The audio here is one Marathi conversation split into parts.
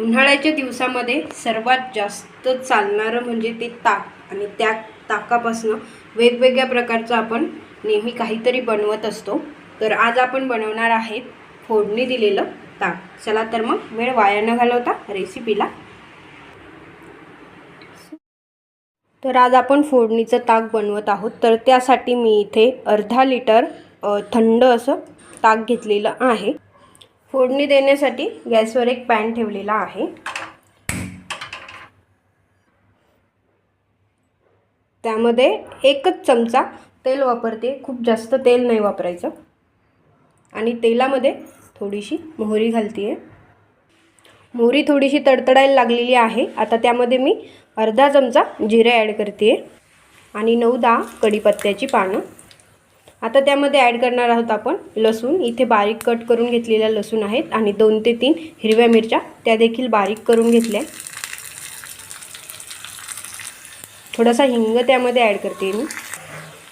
उन्हाळ्याच्या दिवसामध्ये सर्वात जास्त चालणारं म्हणजे ते ताक. आणि त्या ताकापासनं वेगवेगळ्या प्रकारचं आपण नेहमी काहीतरी बनवत असतो. तर आज आपण बनवणार आहेत फोडणी दिलेलं ताक. चला तर मग वेळ वाया न घालवता रेसिपीला तर आज आपण फोडणीचं ताक बनवत आहोत. तर त्यासाठी मी इथे अर्धा लिटर थंड असं ताक घेतलेलं आहे. फोडणी देण्यासाठी गॅसवर एक पॅन ठेवलेला आहे. त्यामध्ये एकच चमचा तेल वापरते. खूप जास्त तेल नाही वापरायचं. आणि तेलामध्ये थोडीशी मोहरी घालते आहे मोहरी थोडीशी तडतडायला लागलेली आहे. आता त्यामध्ये मी अर्धा चमचा जिरे ॲड करते आणि नऊ दहा कढीपत्त्याची पानं. आता त्यामध्ये ॲड करणार आहोत आपण लसूण. इथे बारीक कट करून घेतलेल्या लसूण आहेत आणि दोन ते तीन हिरव्या मिरच्या त्या देखील बारीक करून घेतल्या. थोडासा हिंग त्यामध्ये ॲड करते मी.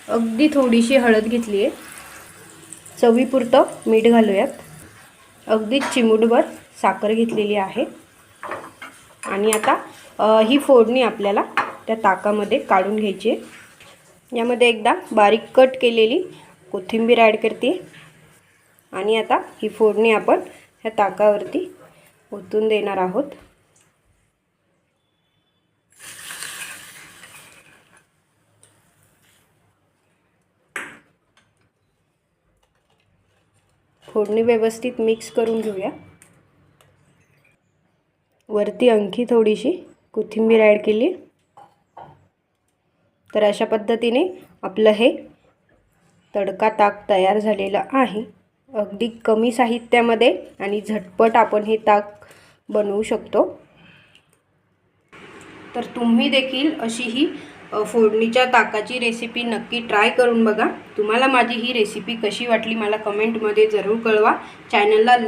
अगदी थोडीशी हळद घेतली आहे. चवीपुरतं मीठ घालूयात. अगदी चिमूटभर साखर घेतलेली आहे. आणि आता ही फोडणी आपल्याला त्या ताकामध्ये काढून घ्यायची आहे. यामध्ये एकदा बारीक कट केलेली कोथिंबीर ॲड करते. आणि आता ही फोडणी आपण ह्या ताकावरती ओतून देणार आहोत. फोडणी व्यवस्थित मिक्स करून घेऊया. वरती आणखी थोडीशी कोथिंबीर ॲड केली. तर अशा पद्धतीने आपलं हे तडका ताक तयार झालेलं आहे. अगदी कमी साहित्यामध्ये आणि झटपट आपण हे ताक बनवू शकतो. तर तुम्ही देखील अशी ही फोडणीच्या ताकाची रेसिपी नक्की ट्राय करून बघा. तुम्हाला माझी ही रेसिपी कशी वाटली मला कमेंटमध्ये जरूर कळवा. चॅनलला लाईक